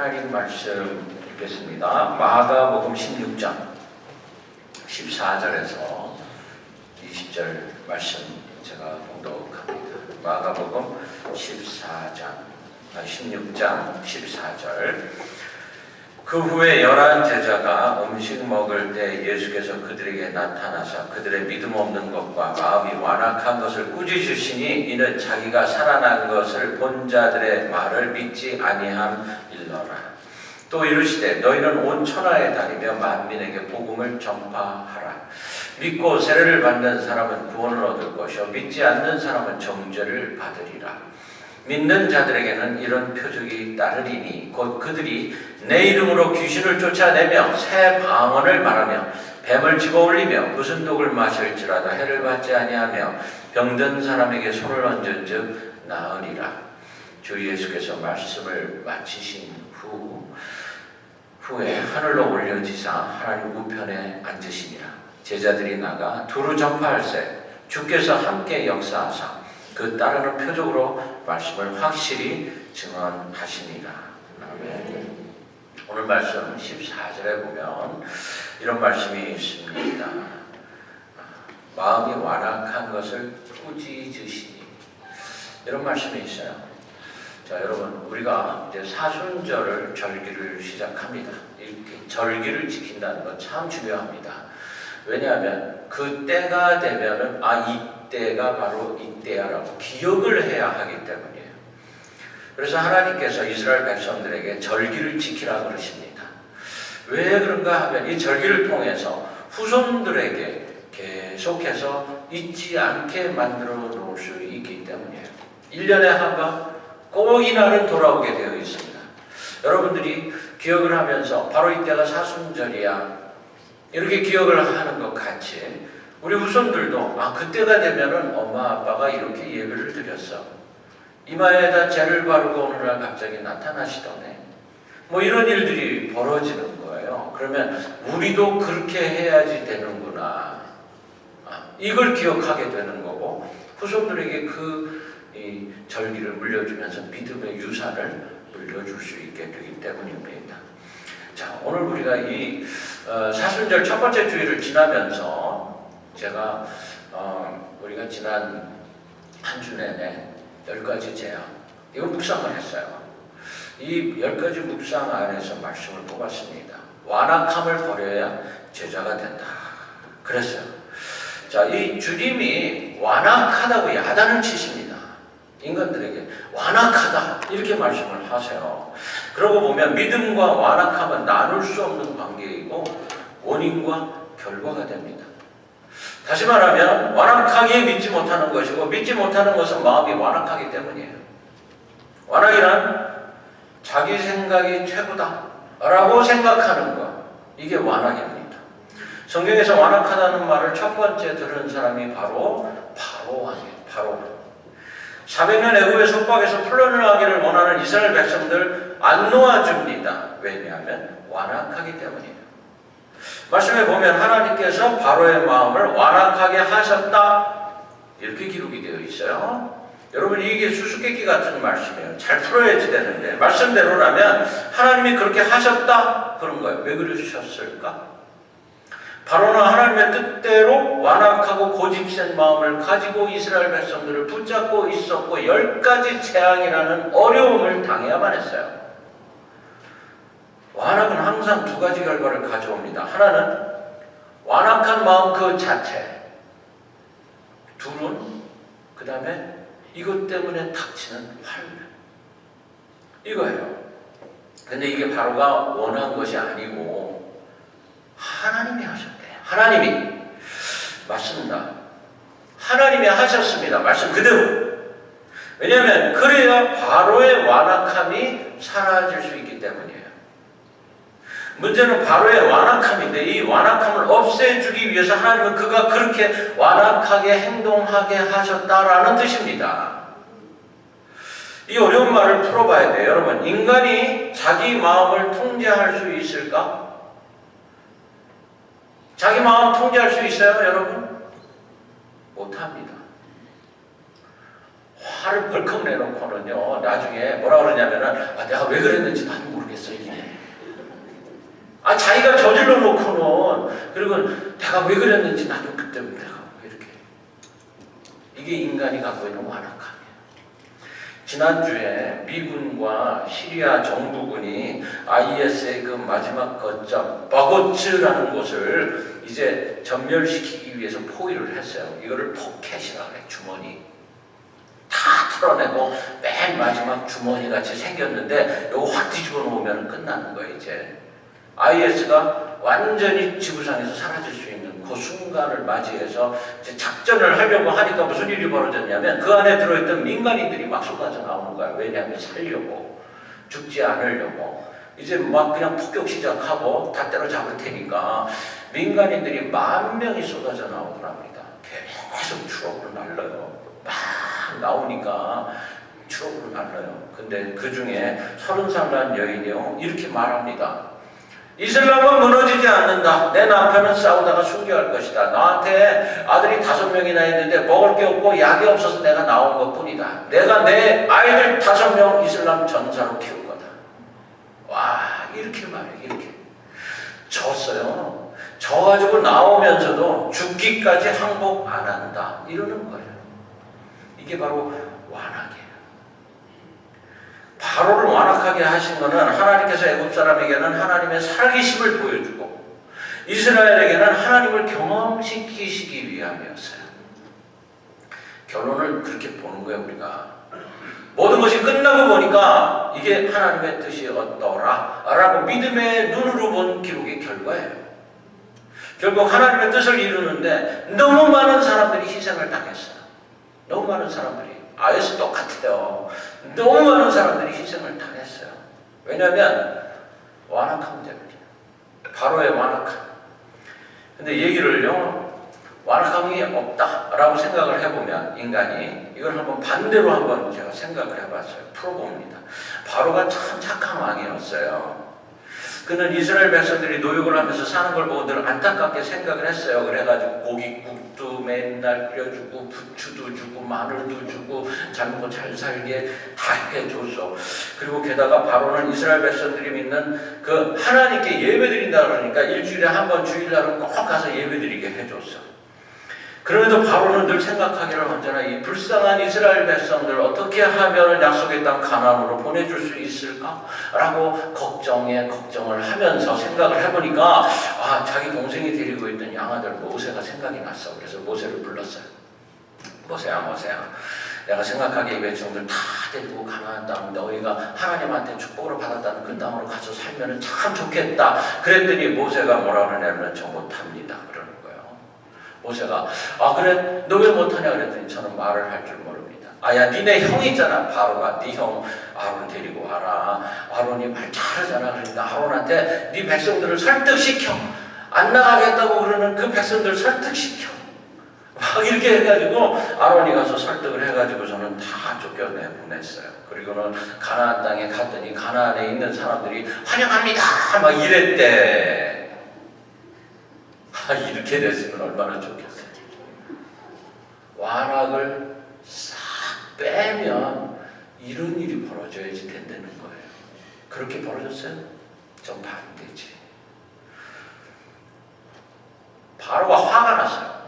하나님 말씀 읽겠습니다. 마가복음 16장 14절에서 20절 말씀 제가 봉독합니다. 마가복음 14장 아, 16장 14절 그 후에 열한 제자가 음식 먹을 때 예수께서 그들에게 나타나사 그들의 믿음 없는 것과 마음이 완악한 것을 꾸짖으시니 이는 자기가 살아난 것을 본 자들의 말을 믿지 아니함 일러라. 또 이르시되 너희는 온 천하에 다니며 만민에게 복음을 전파하라. 믿고 세례를 받는 사람은 구원을 얻을 것이요 믿지 않는 사람은 정죄를 받으리라. 믿는 자들에게는 이런 표적이 따르리니 곧 그들이 내 이름으로 귀신을 쫓아내며 새 방언을 말하며 뱀을 집어 올리며 무슨 독을 마실지라도 해를 받지 아니하며 병든 사람에게 손을 얹은즉 나으리라. 주 예수께서 말씀을 마치신 후 후에 하늘로 올려지사 하나님 우편에 앉으시니라. 제자들이 나가 두루 전파할세 주께서 함께 역사하사 그 따르는 표적으로 말씀을 확실히 증언하시니라. 아멘. 오늘 말씀 14절에 보면 이런 말씀이 있습니다. 마음이 완악한 것을 꾸짖으시니 이런 말씀이 있어요. 자, 여러분 우리가 이제 사순절을 절기를 시작합니다. 이렇게 절기를 지킨다는 건 참 중요합니다. 왜냐하면 그 때가 되면은 아이 때가 바로 이때야라고 기억을 해야 하기 때문이에요. 그래서 하나님께서 이스라엘 백성들에게 절기를 지키라 그러십니다. 왜 그런가 하면 이 절기를 통해서 후손들에게 계속해서 잊지 않게 만들어 놓을 수 있기 때문이에요. 1년에 한 번 꼭 이날은 돌아오게 되어 있습니다. 여러분들이 기억을 하면서 바로 이때가 사순절이야. 이렇게 기억을 하는 것 같이 우리 후손들도 아 그때가 되면은 엄마 아빠가 이렇게 예배를 드렸어. 이마에다 죄를 바르고 어느 날 갑자기 나타나시더네. 뭐 이런 일들이 벌어지는 거예요. 그러면 우리도 그렇게 해야지 되는구나. 아, 이걸 기억하게 되는 거고 후손들에게 그이 절기를 물려주면서 믿음의 유산을 물려줄 수 있게 되기 때문입니다. 자, 오늘 우리가 이 어, 사순절 첫 번째 주일을 지나면서 제가 어, 우리가 지난 한 주 내내 열 가지 제약 이거 묵상을 했어요. 이 열 가지 묵상 안에서 말씀을 뽑았습니다. 완악함을 버려야 제자가 된다. 그랬어요. 자, 이 주님이 완악하다고 야단을 치십니다. 인간들에게 완악하다 이렇게 말씀을 하세요. 그러고 보면 믿음과 완악함은 나눌 수 없는 관계이고 원인과 결과가 됩니다. 다시 말하면 완악하게 믿지 못하는 것이고 믿지 못하는 것은 마음이 완악하기 때문이에요. 완악이란 자기 생각이 최고다 라고 생각하는 것 이게 완악입니다. 성경에서 완악하다는 말을 첫 번째 들은 사람이 바로 바로 왕이에요. 바로 400년 애국의 속박에서 풀려나가기를 원하는 이스라엘 백성들 안 놓아줍니다. 왜냐하면 완악하기 때문이에요. 말씀에 보면 하나님께서 바로의 마음을 완악하게 하셨다 이렇게 기록이 되어 있어요. 여러분 이게 수수께끼 같은 말씀이에요. 잘 풀어야지 되는데 말씀대로라면 하나님이 그렇게 하셨다 그런 거예요. 왜 그러셨을까? 바로는 하나님의 뜻대로 완악하고 고집센 마음을 가지고 이스라엘 백성들을 붙잡고 있었고 열 가지 재앙이라는 어려움을 당해야만 했어요. 완악은 항상 두 가지 결과를 가져옵니다. 하나는 완악한 마음 그 자체. 둘은 그 다음에 이것 때문에 닥치는 환란. 이거예요. 근데 이게 바로가 원한 것이 아니고 하나님이 하셨대요. 하나님이 맞습니다. 하나님이 하셨습니다. 말씀 그대로. 왜냐하면 그래야 바로의 완악함이 사라질 수 있기 때문이에요. 문제는 바로의 완악함인데 이 완악함을 없애주기 위해서 하나님은 그가 그렇게 완악하게 행동하게 하셨다라는 뜻입니다. 이 어려운 말을 풀어봐야 돼요. 여러분, 인간이 자기 마음을 통제할 수 있을까? 자기 마음 통제할 수 있어요, 여러분? 못합니다. 화를 벌컥 내놓고는요, 나중에 뭐라 그러냐면은, 아, 내가 왜 그랬는지 나도 모르겠어요. 아 자기가 저질러 놓고는 그리고 내가 왜 그랬는지 나도 그때 내가 왜 이렇게 이게 인간이 갖고 있는 완악함이에요. 지난주에 미군과 시리아 정부군이 IS의 그 마지막 거점 바고츠라는 곳을 이제 전멸시키기 위해서 포위를 했어요. 이거를 포켓이라 그래 주머니. 다 털어내고 맨 마지막 주머니 같이 생겼는데 이거 확 뒤집어 놓으면 끝나는 거예요 이제. IS가 완전히 지구상에서 사라질 수 있는 그 순간을 맞이해서 작전을 하려고 하니까 무슨 일이 벌어졌냐면 그 안에 들어있던 민간인들이 막 쏟아져 나오는 거야. 왜냐하면 살려고 죽지 않으려고 이제 막 그냥 폭격 시작하고 다 때려잡을 테니까 민간인들이 만 명이 쏟아져 나오더랍니다. 계속 추억으로 날려요. 막 나오니까 추억으로 날려요. 근데 그 중에 서른 살 난 여인이요 이렇게 말합니다. 이슬람은 무너지지 않는다. 내 남편은 싸우다가 순교할 것이다. 나한테 아들이 다섯 명이나 있는데 먹을 게 없고 약이 없어서 내가 나온 것 뿐이다. 내가 내 아이들 다섯 명 이슬람 전사로 키울 거다. 와, 이렇게 말해, 이렇게. 졌어요. 져가지고 나오면서도 죽기까지 항복 안 한다. 이러는 거예요. 이게 바로 완악이에요. 바로를 완악하게 하신 것은 하나님께서 애굽 사람에게는 하나님의 살기심을 보여주고 이스라엘에게는 하나님을 경험시키시기 위함이었어요. 결론을 그렇게 보는 거예요, 우리가. 모든 것이 끝나고 보니까 이게 하나님의 뜻이었더라 라고 믿음의 눈으로 본 기록의 결과예요. 결국 하나님의 뜻을 이루는데 너무 많은 사람들이 희생을 당했어요. 너무 많은 사람들이. 아예스 똑같아요. 너무 많은 사람들이 희생을 당했어요. 왜냐하면 완악함 때문이에요. 바로의 완악함. 근데 얘기를요, 완악함이 없다라고 생각을 해보면 인간이 이걸 한번 반대로 한번 제가 생각을 해봤어요. 풀어봅니다. 바로가 참 착한 왕이었어요. 그는 이스라엘 백성들이 노역을 하면서 사는 걸 보고 늘 안타깝게 생각을 했어요. 그래가지고 고깃국도 맨날 끓여주고 부추도 주고 마늘도 주고 잘 먹고 잘 살게 다 해줬어. 그리고 게다가 바로는 이스라엘 백성들이 믿는 그 하나님께 예배드린다 그러니까 일주일에 한 번 주일날은 꼭 가서 예배드리게 해줬어. 그럼에도 바로는 늘 생각하기를 언제나 이 불쌍한 이스라엘 백성들 어떻게 하면 약속의 땅 가나안으로 보내줄 수 있을까라고 걱정에 걱정을 하면서 생각을 해보니까 아 자기 동생이 데리고 있던 양아들 모세가 생각이 났어. 그래서 모세를 불렀어요. 모세야 모세야. 내가 생각하기에 이 백성들 다 데리고 가나안 땅 너희가 하나님한테 축복을 받았다는 그 땅으로 가서 살면 참 좋겠다. 그랬더니 모세가 뭐라 그러냐면 저 못합니다. 그러는. 모세가 아 그래 너 왜 못하냐 그랬더니 저는 말을 할 줄 모릅니다. 아야 니네 형 있잖아 바로가 네 형 아론 데리고 와라. 아론이 말 잘하잖아. 그러니까 아론한테 네 백성들을 설득시켜. 안 나가겠다고 그러는 그 백성들 설득시켜. 막 이렇게 해가지고 아론이 가서 설득을 해가지고 저는 다 쫓겨내 보냈어요. 그리고는 가나안 땅에 갔더니 가나안에 있는 사람들이 환영합니다 막 이랬대. 아 이렇게 됐으면 얼마나 좋겠어요. 완악을 싹 빼면 이런 일이 벌어져야지 된다는 거예요. 그렇게 벌어졌어요? 전 반대지. 바로가 화가 났어요.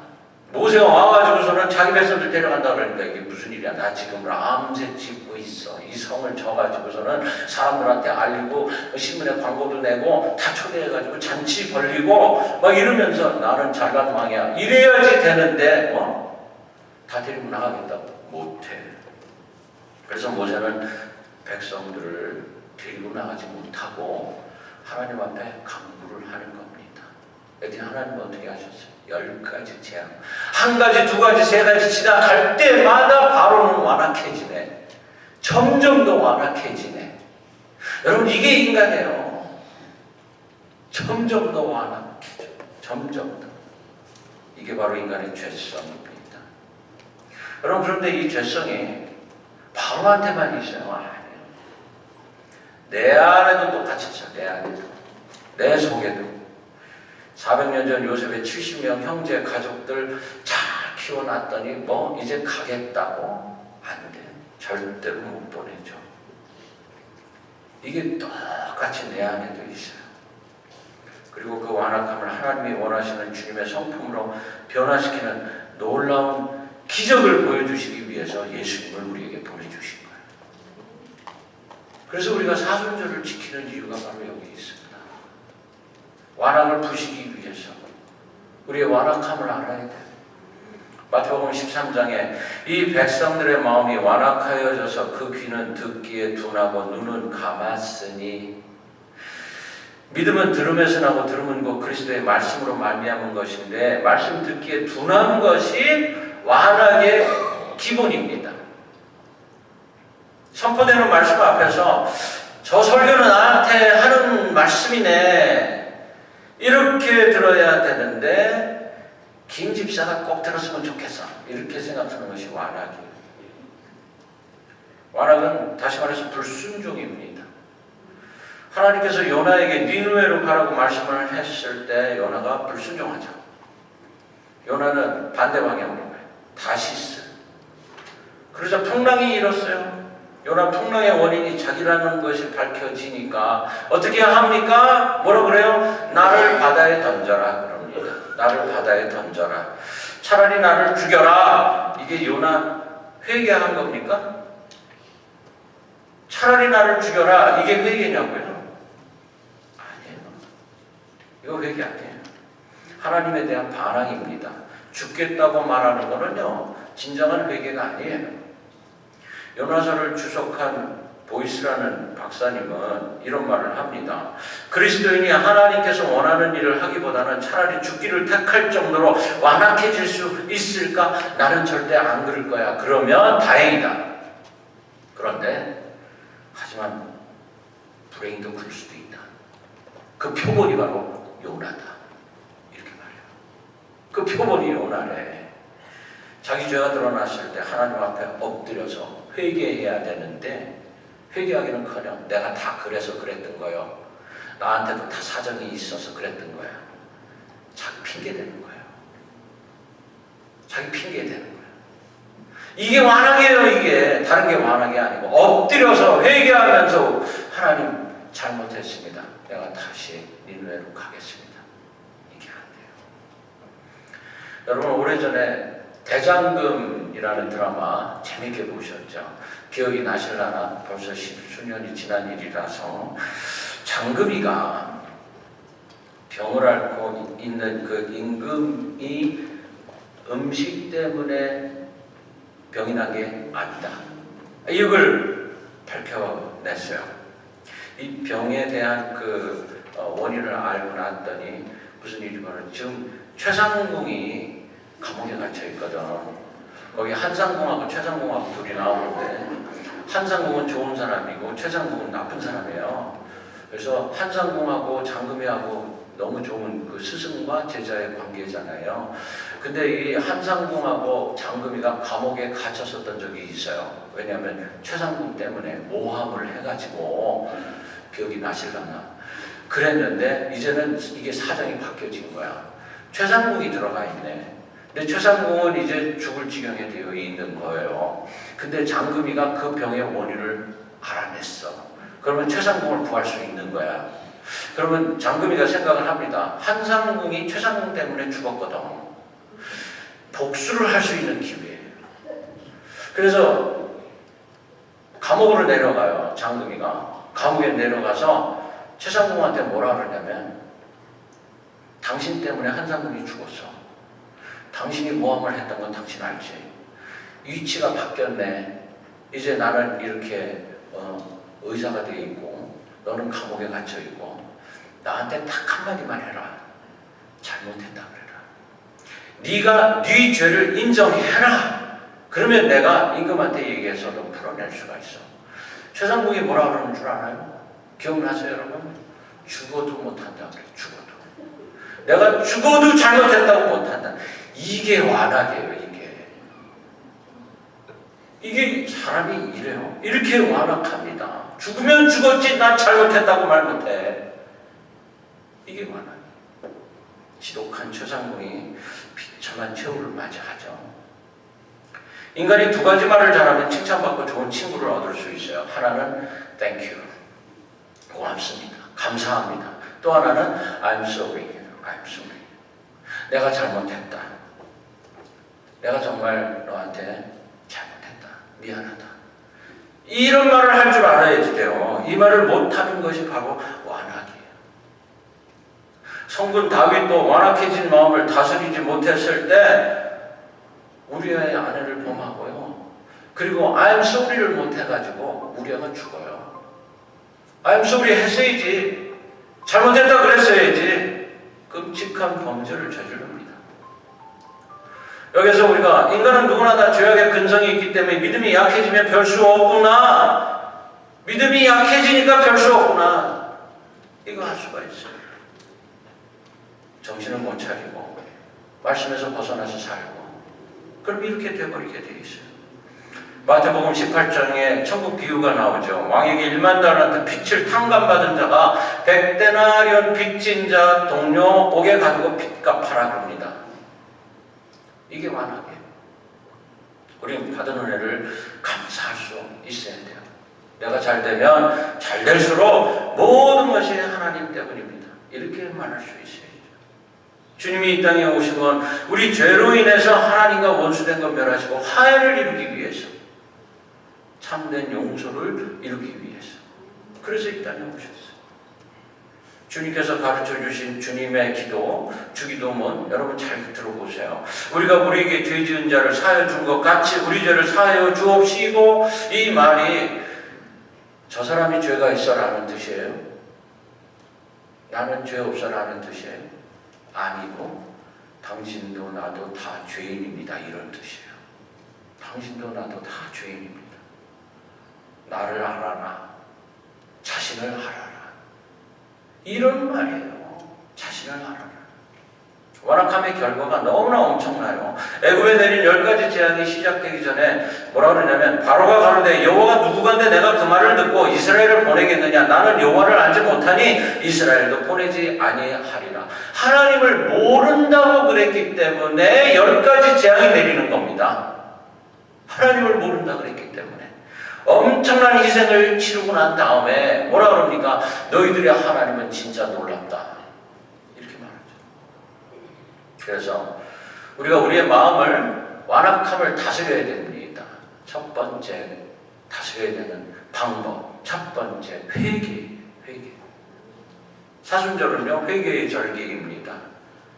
모세가 와가지고서는 자기 백성들 데려간다 그러니까 이게 무슨 일이야? 나 지금 람세 짓고 있어. 이 성을 져가지고서는 사람들한테 알리고 신문에 광고도 내고 다 초대해가지고 잔치 벌리고 막 이러면서 나는 잘난 왕이야. 이래야지 되는데 어? 다 데리고 나가겠다고 못해. 그래서 모세는 백성들을 데리고 나가지 못하고 하나님 앞에 강구를 하는 겁니다. 그랬더니 하나님은 어떻게 하셨어요? 열 가지 재앙. 한 가지, 두 가지, 세 가지 지나갈 때마다 바로는 완악해지네. 점점 더 완악해지네. 여러분, 이게 인간이에요. 점점 더 완악해져. 점점 더. 이게 바로 인간의 죄성입니다. 여러분, 그런데 이 죄성이 바로한테만 있어요. 아니에요. 내 안에도 똑같이 있어요. 내 안에도. 내 속에도. 400년 전 요셉의 70명 형제 가족들 잘 키워놨더니 뭐 이제 가겠다고 안 돼. 절대로 못 보내죠. 이게 똑같이 내 안에도 있어요. 그리고 그 완악함을 하나님이 원하시는 주님의 성품으로 변화시키는 놀라운 기적을 보여주시기 위해서 예수님을 우리에게 보내주신 거예요. 그래서 우리가 사순절을 지키는 이유가 바로 여기 있습니다. 완악을 부시기 위해서 우리의 완악함을 알아야 돼요. 마태복음 13장에 이 백성들의 마음이 완악하여져서 그 귀는 듣기에 둔하고 눈은 감았으니 믿음은 들음에서 나고 들음은 곧 그리스도의 말씀으로 말미암은 것인데 말씀 듣기에 둔한 것이 완악의 기본입니다. 선포되는 말씀 앞에서 저 설교는 나한테 하는 말씀이네 이렇게 들어야 되는데 김 집사가 꼭 들었으면 좋겠어. 이렇게 생각하는 것이 완악이에요. 완악은 다시 말해서 불순종입니다. 하나님께서 요나에게 니누에로 가라고 말씀을 했을 때 요나가 불순종하죠. 요나는 반대 방향으로 가요. 다시스. 그러자 풍랑이 일었어요. 요나 풍랑의 원인이 자기라는 것이 밝혀지니까 어떻게 합니까? 뭐라 그래요? 나를 바다에 던져라 그럽니다. 나를 바다에 던져라. 차라리 나를 죽여라. 이게 요나 회개한 겁니까? 차라리 나를 죽여라. 이게 회개냐고요? 아니에요. 이거 회개 아니에요. 하나님에 대한 반항입니다. 죽겠다고 말하는 거는요, 진정한 회개가 아니에요. 요나서를 주석한 보이스라는 박사님은 이런 말을 합니다. 그리스도인이 하나님께서 원하는 일을 하기보다는 차라리 죽기를 택할 정도로 완악해질 수 있을까? 나는 절대 안 그럴 거야. 그러면 다행이다. 그런데 하지만 불행히도 그럴 수도 있다. 그 표본이 바로 요나다. 이렇게 말해요. 그 표본이 요나래. 자기 죄가 드러났을 때 하나님 앞에 엎드려서 회개해야 되는데 회개하기는커녕 내가 다 그래서 그랬던 거요. 나한테도 다 사정이 있어서 그랬던 거야. 자기 핑계 대는 거예요. 자기 핑계 대는 거예요. 이게 완악이에요, 이게. 다른 게 완악이 아니고. 엎드려서 회개하면서 하나님 잘못했습니다. 내가 다시 니누에로 가겠습니다. 이게 안 돼요. 여러분, 오래전에 대장금이라는 드라마 재밌게 보셨죠? 기억이 나실라나? 벌써 십수년이 지난 일이라서 장금이가 병을 앓고 있는 그 임금이 음식 때문에 병이 난 게 아니다. 이걸 밝혀냈어요. 이 병에 대한 그 어, 원인을 알고 났더니 무슨 일이 벌어 지금 최상궁이 있거든. 거기 한상궁하고 최상궁하고 둘이 나오는데 한상궁은 좋은 사람이고 최상궁은 나쁜 사람이에요. 그래서 한상궁하고 장금이하고 너무 좋은 그 스승과 제자의 관계잖아요. 근데 이 한상궁하고 장금이가 감옥에 갇혔었던 적이 있어요. 왜냐하면 최상궁 때문에 모함을 해가지고 기억이 나실라나. 그랬는데 이제는 이게 사정이 바뀌어진 거야. 최상궁이 들어가 있네. 근데 최상궁은 이제 죽을 지경에 되어 있는 거예요. 근데 장금이가 그 병의 원인을 알아냈어. 그러면 최상궁을 구할 수 있는 거야. 그러면 장금이가 생각을 합니다. 한상궁이 최상궁 때문에 죽었거든. 복수를 할 수 있는 기회예요. 그래서 감옥으로 내려가요. 장금이가 감옥에 내려가서 최상궁한테 뭐라 그러냐면 당신 때문에 한상궁이 죽었어. 당신이 모함을 했던 건 당신 알지? 위치가 바뀌었네. 이제 나는 이렇게 어, 의사가 돼 있고 너는 감옥에 갇혀 있고 나한테 딱 한마디만 해라. 잘못했다 그래라. 네가 네 죄를 인정해라. 그러면 내가 임금한테 얘기해서 너 풀어낼 수가 있어. 최상국이 뭐라 그러는 줄 알아요? 기억나세요 여러분? 죽어도 못한다 그래 죽어도. 내가 죽어도 잘못했다고 못한다. 이게 완악이에요 이게. 이게 사람이 이래요. 이렇게 완악합니다. 죽으면 죽었지 난 잘못했다고 말 못해. 이게 완악. 지독한 최상궁이 비참한 최후를 맞이하죠. 인간이 두 가지 말을 잘하면 칭찬받고 좋은 친구를 얻을 수 있어요. 하나는 땡큐, 고맙습니다, 감사합니다. 또 하나는 I'm sorry, I'm sorry. 내가 잘못했다. 내가 정말 너한테 잘못했다. 미안하다. 이런 말을 할 줄 알아야지 돼요. 이 말을 못하는 것이 바로 완악이에요. 성군 다윗도 완악해진 마음을 다스리지 못했을 때 우리의 아내를 범하고요. 그리고 sorry를 못해가지고 우리가 죽어요. Sorry 했어야지. 잘못했다 그랬어야지. 끔찍한 범죄를 저지릅니다. 여기서 우리가 인간은 누구나 다 죄악의 근성이 있기 때문에 믿음이 약해지면 별 수 없구나. 믿음이 약해지니까 별 수 없구나. 이거 할 수가 있어요. 정신을 못 차리고 말씀에서 벗어나서 살고 그럼 이렇게 돼버리게 돼 있어요. 마태복음 18장에 천국 비유가 나오죠. 왕에게 1만 달란트 빚을 탕감받은 자가 백데나리온 빚진 자 동료 옥에 가두고 빚값하라 그럽니다. 이게 완악이에요. 우리는 받은 은혜를 감사할 수 있어야 돼요. 내가 잘 되면 잘 될수록 모든 것이 하나님 때문입니다. 이렇게 말할 수 있어요. 주님이 이 땅에 오신 건 우리 죄로 인해서 하나님과 원수된 것 멸하시고 화해를 이루기 위해서 참된 용서를 이루기 위해서 그래서 이 땅에 오셨어요. 주님께서 가르쳐 주신 주님의 기도, 주기도문 여러분 잘 들어보세요. 우리가 우리에게 죄 지은 자를 사하여 준 것 같이 우리 죄를 사하여 주옵시고 이 말이 저 사람이 죄가 있어라는 뜻이에요. 나는 죄 없어라는 뜻이에요. 아니고 당신도 나도 다 죄인입니다. 이런 뜻이에요. 당신도 나도 다 죄인입니다. 나를 알아라. 자신을 알아라. 이런 말이에요. 자신을 알아라. 완악함의 결과가 너무나 엄청나요. 애굽에 내린 열 가지 재앙이 시작되기 전에 뭐라 그러냐면 바로가 가로되 여호와가 누구간데 내가 그 말을 듣고 이스라엘을 보내겠느냐 나는 여호와를 알지 못하니 이스라엘도 보내지 아니하리라. 하나님을 모른다고 그랬기 때문에 열 가지 재앙이 내리는 겁니다. 하나님을 모른다 그랬기 때문에 엄청난 희생을 치르고 난 다음에 뭐라 그럽니까? 너희들의 하나님은 진짜 놀랍다. 이렇게 말하죠. 그래서 우리가 우리의 마음을 완악함을 다스려야 됩니다. 첫 번째 다스려야 되는 방법. 첫 번째 회개. 회개. 사순절은요 회개의 절기입니다.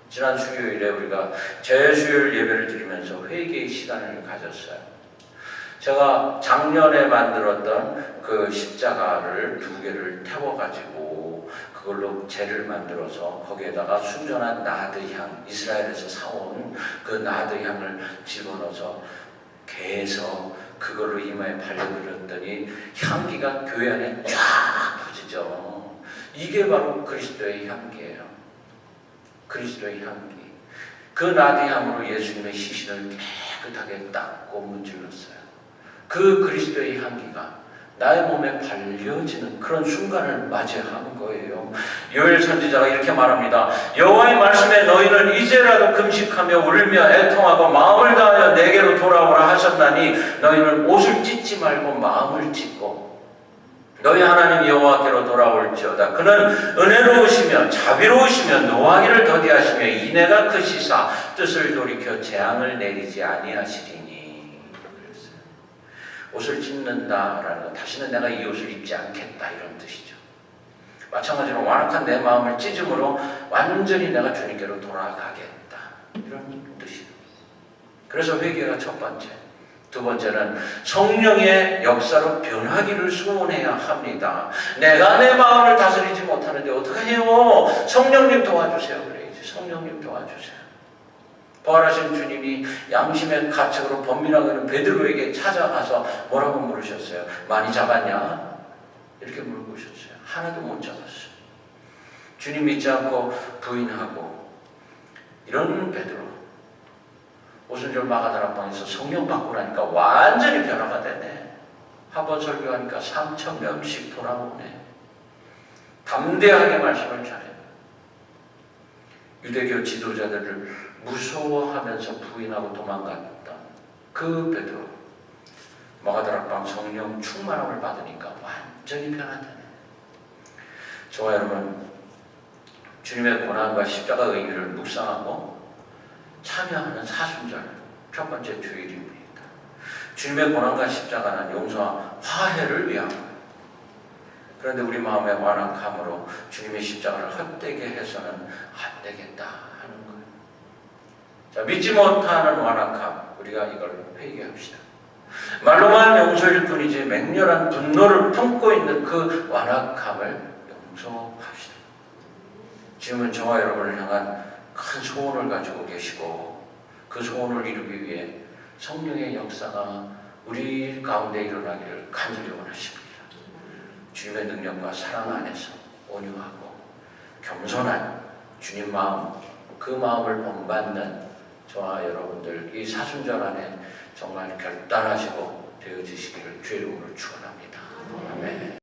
지난 수요일에 우리가 제수요일 예배를 드리면서 회개의 시간을 가졌어요. 제가 작년에 만들었던 그 십자가를 두 개를 태워가지고 그걸로 재를 만들어서 거기에다가 순전한 나드향 이스라엘에서 사온 그 나드향을 집어넣어서 개에서 그걸로 이마에 발려드렸더니 향기가 교회 안에 쫙 퍼지죠. 이게 바로 그리스도의 향기예요. 그리스도의 향기. 그 나드향으로 예수님의 시신을 깨끗하게 닦고 문질렀어요. 그 그리스도의 향기가 나의 몸에 발려지는 그런 순간을 맞이하는 거예요. 요엘 선지자가 이렇게 말합니다. 여호와의 말씀에 너희는 이제라도 금식하며 울며 애통하고 마음을 다하여 내게로 돌아오라 하셨나니 너희는 옷을 찢지 말고 마음을 찢고 너희 하나님 여호와께로 돌아올지어다. 그는 은혜로우시며 자비로우시며 노하기를 더디하시며 인애가 크시사 뜻을 돌이켜 재앙을 내리지 아니하시리니. 그랬어요. 옷을 찢는다라는 건 다시는 내가 이 옷을 입지 않겠다 이런 뜻이죠. 마찬가지로 완악한 내 마음을 찢음으로 완전히 내가 주님께로 돌아가겠다 이런 뜻이에요. 그래서 회개가 첫 번째. 두 번째는 성령의 역사로 변하기를 소원해야 합니다. 내가 내 마음을 다스리지 못하는데 어떻게 해요? 성령님 도와주세요. 그래야지. 성령님 도와주세요. 부활하신 주님이 양심의 가책으로 번민하는 베드로에게 찾아가서 뭐라고 물으셨어요? 많이 잡았냐? 이렇게 물으셨어요. 하나도 못 잡았어요. 주님 믿지 않고 부인하고 이런 베드로 오순절 마가다락방에서 성령 받고 나니까 완전히 변화가 되네. 한번 설교하니까 3천 명씩 돌아오네. 담대하게 말씀을 전해. 유대교 지도자들을 무서워하면서 부인하고 도망갔다. 그 베드로 마가다락방 성령 충만함을 받으니까 완전히 변화되네. 저와 여러분 주님의 고난과 십자가 의미를 묵상하고 참여하는 사순절 첫 번째 주일입니다. 주님의 고난과 십자가는 용서와 화해를 위한. 그런데 우리 마음의 완악함으로 주님의 십자가를 헛되게 해서는 안 되겠다. 자, 믿지 못하는 완악함, 우리가 이걸 회개합시다. 말로만 용서일 뿐이지 맹렬한 분노를 품고 있는 그 완악함을 용서합시다. 지금은 저와 여러분을 향한 큰 소원을 가지고 계시고 그 소원을 이루기 위해 성령의 역사가 우리 가운데 일어나기를 간절히 원하십니다. 주님의 능력과 사랑 안에서 온유하고 겸손한 주님 마음, 그 마음을 본받는 저와 여러분들 이 사순절 안에 정말 결단하시고 되어지시기를 주의 이름으로 축원합니다. 아멘.